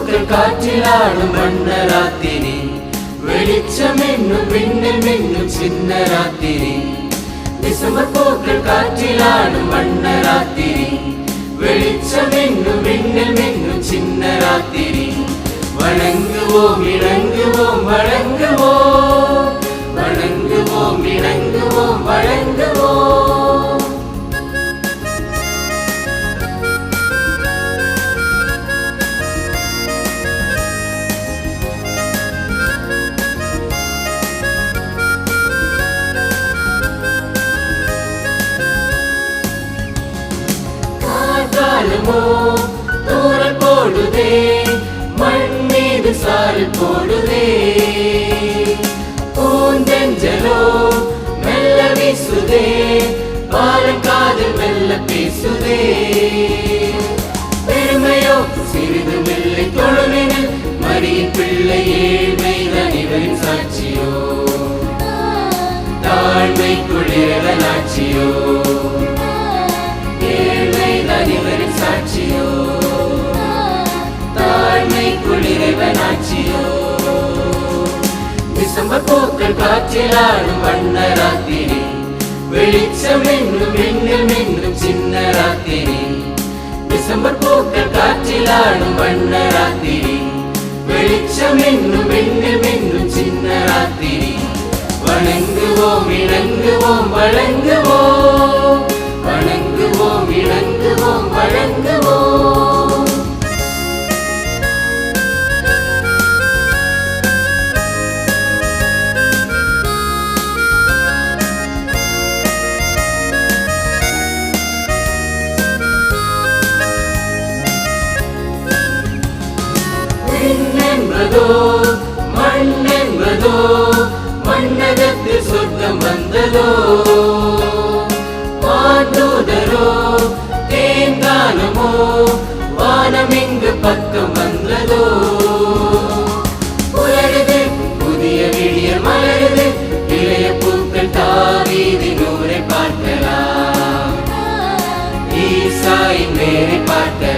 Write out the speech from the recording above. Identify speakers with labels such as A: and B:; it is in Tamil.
A: பூக்கள் காற்றிலாடும் வண்ண ராத்திரி வெளிச்சம் என்னும் விண்ணில் மின்னும் சின்ன ராத்திரி டிசம்பர் பூக்கள் காற்றிலாடும் வண்ண ராத்திரி வெளிச்சம் என்னும் விண்ணில் மின்னும் சின்ன ராத்திரி வணங்குவோம் இணங்குவோம் வணங்குவோம் வணங்குவோம் இணங்குவோம் வணங்குவோம் காலமோ தூரல் போடுதே மண் மீது சாரல் போடுதே. பூந்தெஞ்சலோ மெல்ல வீசுதே பாலக்காதில் மெல்ல பேசுதே. பெருமையோ சிறிது மெல்லை தொழுவினில் மரியின் பிள்ளை ஏழ்மைதான் இவரின் சாட்சியோ. தாழ்மை குளிரலாட்சியோ பூக்கள் காற்றிலாடும் வண்ண ராத்திரி வெளிச்சம் என்னும் மின்னும் மின்னும் சின்ன ராத்திரி டிசம்பர் பூக்கள் காற்றிலாடும் வண்ண ராத்திரி வெளிச்சம் என்னும் மின்னும் மின்னும் சின்ன என்பதோ மண் என்பதோ மண்ணகத்தில் சொர்க்கம் வந்ததோ. மாண்டூதரோ தேங்கானமோ வானமிங்கு பக்கம் வந்ததோ. உலருது புதிய விடிய மலருது இளைய பூக்கள் தாவீதி நூரை பார்க்கலாம். ஈசாயின் வேரை பார்க்கலாம்.